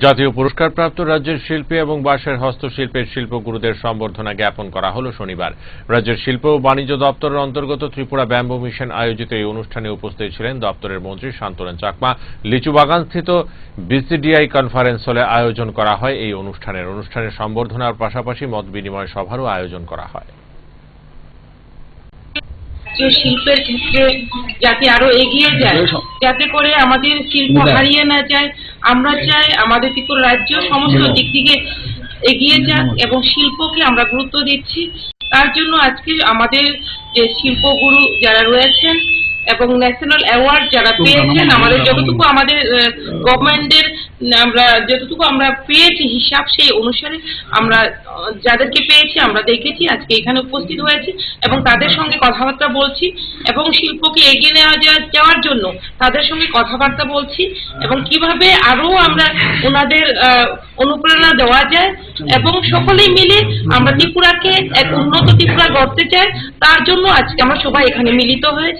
জাতীয় পুরস্কারপ্রাপ্ত রাজ্যের শিল্পী এবং বাঁশের হস্তশিল্পের শিল্পগুরুদের সম্বর্ধনা জ্ঞাপন করা হল শনিবার। রাজ্যের শিল্প ও বাণিজ্য দপ্তরের অন্তর্গত ত্রিপুরা ব্যাম্বু মিশন আয়োজিত এই অনুষ্ঠানে উপস্থিত ছিলেন দপ্তরের মন্ত্রী শান্তরেন চাকমা। লিচুবাগানস্থিত বিসিডিআই কনফারেন্স হলে আয়োজন করা হয় এই অনুষ্ঠানের। অনুষ্ঠানের সম্বর্ধনার পাশাপাশি মত বিনিময় সভারও আয়োজন করা হয়। যে শিল্পের ক্ষেত্রে যাতে আরও এগিয়ে যায় যাতে করে আমাদের শিল্প হারিয়ে না যায় আমরা চাই আমাদের ত্রিপুরা রাজ্য সমস্ত দিক থেকে এগিয়ে যাক এবং শিল্পকে আমরা গুরুত্ব দিচ্ছি। তার জন্য আজকে আমাদের যে শিল্পগুরু যারা রয়েছেন এবং ন্যাশনাল অ্যাওয়ার্ড যারা পেয়েছেন আমাদের যতটুকু আমাদের গভর্নমেন্টের আমরা যতটুকু আমরা পেয়েছি হিসাব সেই অনুসারে আমরা যাদেরকে পেয়েছি আমরা দেখেছি, আজকে এখানে উপস্থিত হয়েছি এবং তাদের সঙ্গে কথাবার্তা বলছি এবং শিল্পকে এগিয়ে নেওয়া যাওয়ার জন্য তাদের সঙ্গে কথাবার্তা বলছি এবং কীভাবে আরও আমরা ওনাদের অনুপ্রেরণা দেওয়া যায় এবং সকলেই মিলে আমরা ত্রিপুরাকে এক উন্নত ত্রিপুরা গড়তে চাই, তার জন্য আজকে আমরা সবাই এখানে মিলিত হয়েছি।